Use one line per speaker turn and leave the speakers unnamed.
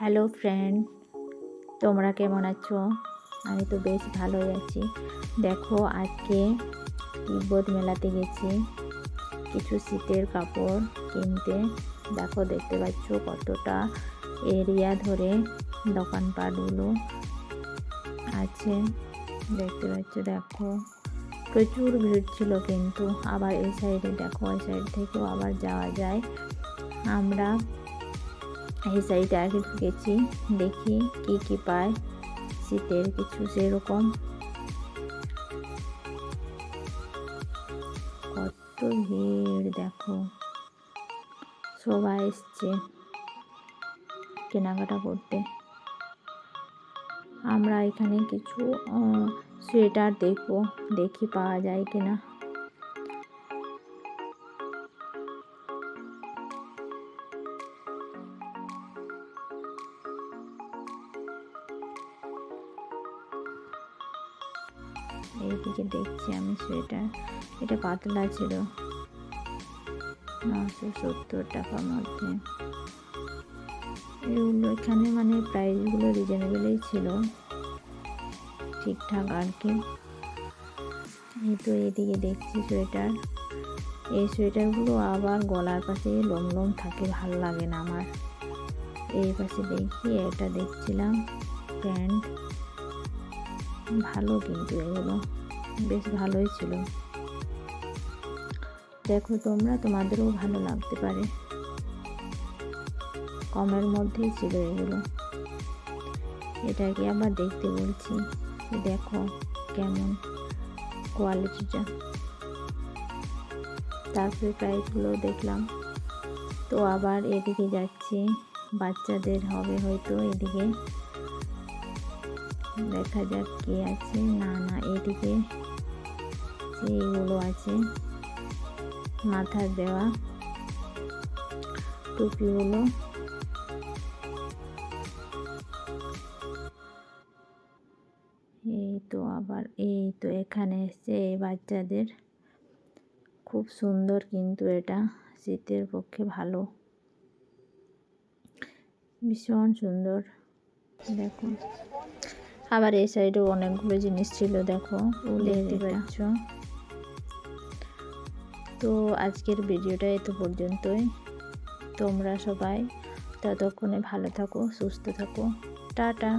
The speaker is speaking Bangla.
হ্যালো ফ্রেন্ড, তোমরা কেমন আছো? আমি তো বেশ ভালোই আছি। দেখো, আজকে তিব্বত মেলাতে গেছি। কিছু শীতের কাপড় কিনতে। দেখো, দেখতে পাচ্ছ কতটা এরিয়া ধরে দোকানপাটগুলো আছে। দেখতে পাচ্ছ, দেখো, প্রচুর ভিড় ছিল কিন্তু। আবার এই সাইডে, দেখো, ওই সাইড থেকেও আবার যাওয়া যায়। আমরা এই সাইডে আগে ঢুকেছি দেখি কি কি পায়, শীতের কিছু সেরকম কত ভিড়, দেখো। সবাই এসছে কেনাকাটা করতে। আমরা এখানে কিছু সোয়েটার দেখব, দেখি পাওয়া যায় কিনা। এইদিকে দেখছি আমি সোয়েটার। এটা পাতলা ছিল। নশো সত্তর টাকার মধ্যে। এগুলো এখানে মানে প্রাইসগুলো রিজনেবলই ছিল। ঠিকঠাক আর কি। এই তো এদিকে দেখছি সোয়েটার। এই সোয়েটারগুলো আবার গলার পাশে লোম লোম থাকে, ভালো লাগে না আমার। এই পাশে দেখি, এটা দেখছিলাম। প্যান্ট। ভালো কিন্তু এগুলো, বেশ ভালোই ছিল। দেখো তোমরা, তোমাদেরও ভালো লাগতে পারে। কমের মধ্যেই ছিল এগুলো। এটাকে আবার দেখতে বলছি দেখো কেমন কোয়ালিটিটা তারপরে প্রাইসগুলো দেখলাম। তো আবার এদিকে যাচ্ছি, বাচ্চাদের হবে হয়তো এদিকে। দেখা যাক কে আছে। না না, এদিকে সেইগুলো আছে, মাথার দেওয়া টুপিগুলো। এই তো আবার, এই তো এখানে এসছে এই বাচ্চাদের। খুব সুন্দর কিন্তু এটা, শীতের পক্ষে ভালো। ভীষণ সুন্দর, দেখো। আবার এই সাইডে অনেকগুলো জিনিস ছিল দেখো দেখতে পাচ্ছ। তো আজকের ভিডিওটা এত পর্যন্তই। তোমরা সবাই ততক্ষণে ভালো থাকো সুস্থ থাকো। টাটা।